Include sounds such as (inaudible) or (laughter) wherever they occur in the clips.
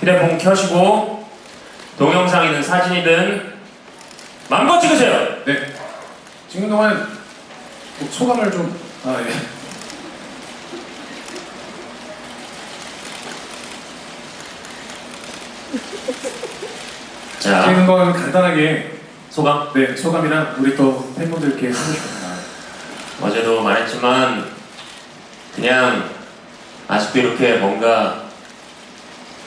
휴대폰 켜시고 동영상이든 사진이든 마음껏 찍으세요. 네. 찍는 동안 뭐 소감을 좀, 아, 예. (laughs) 자, 찍는 건 간단하게, 소감. 네, 소감이랑 우리 또 팬분들께 하고 싶습니다. 어제도 말했지만 그냥 아직도 이렇게 뭔가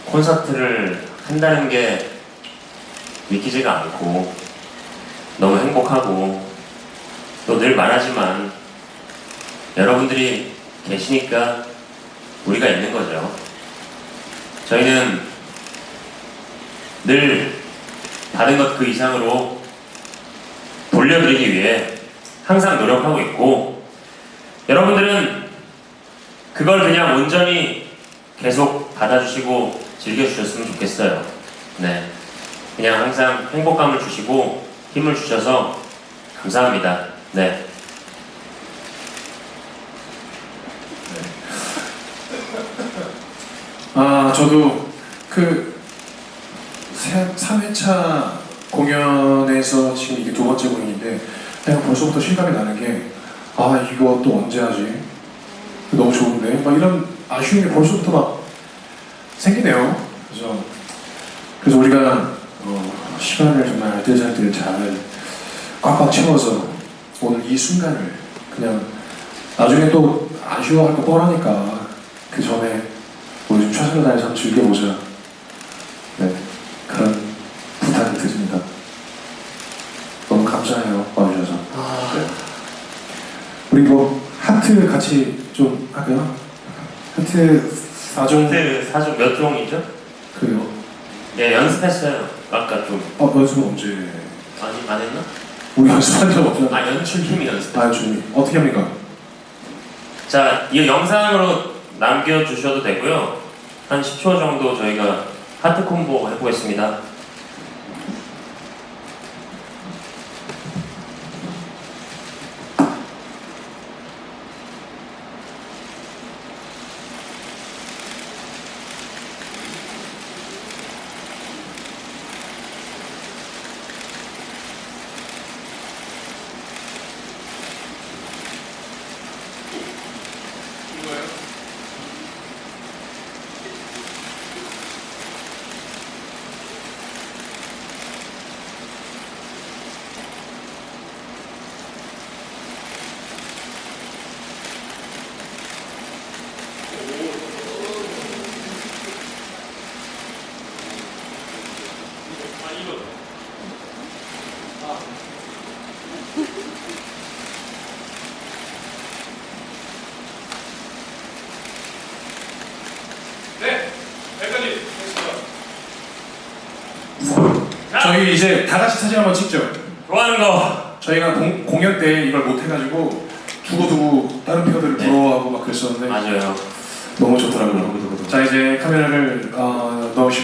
콘서트를 한다는 게 믿기지가 않고 너무 행복하고 또 늘 말하지만 여러분들이 계시니까 우리가 있는 거죠. 저희는 늘 받은 것그 이상으로 돌려드리기 위해 항상 노력하고 있고 여러분들은 그걸 그냥 온전히 계속 받아주시고 즐겨주셨으면 좋겠어요. 네. 그냥 항상 행복감을 주시고 힘을 주셔서 감사합니다. 네. 아, 저도 그 3회차 공연에서 지금 이게 두 번째 공연인데 내가 벌써부터 실감이 나는 게 아, 이거 또 언제 하지? 좋은데? 막 이런 아쉬움이 벌써부터 막 생기네요. 그래서 그래서 우리가 어, 시간을 정말 알뜰살뜰 잘 꽉꽉 채워서 오늘 이 순간을 그냥 나중에 또 아쉬워할 거 뻔하니까 그 전에 우리 좀 최선을 다해서 한번 즐겨보자. 네, 그런 부탁을 드립니다. 너무 감사해요, 와주셔서. 네. 우리 뭐 하트 같이 좀 할까요? 하트 4종 콘트 사주 몇 종이죠? 그래요. 예, 연습했어요. 아까 좀. 어, 연습 언제? 아니, 안 했나? 우리 연습한 적 없잖아. 아, 연출팀이 연습. 아, 준비. 어떻게 합니까? 자, 이 영상으로 남겨주셔도 되고요. 한 10초 정도 저희가 하트 콤보 해보겠습니다. 저희 이제 다 같이 사진 한번 찍죠. 좋아하는 거. 저희가 공, 공연 때 이걸 못 해가지고 두고두고 다른 팬들을 네. 부러워하고 막 그랬었는데 맞아요. 너무 좋더라고요. 자 이제 카메라를 어, 넣으시고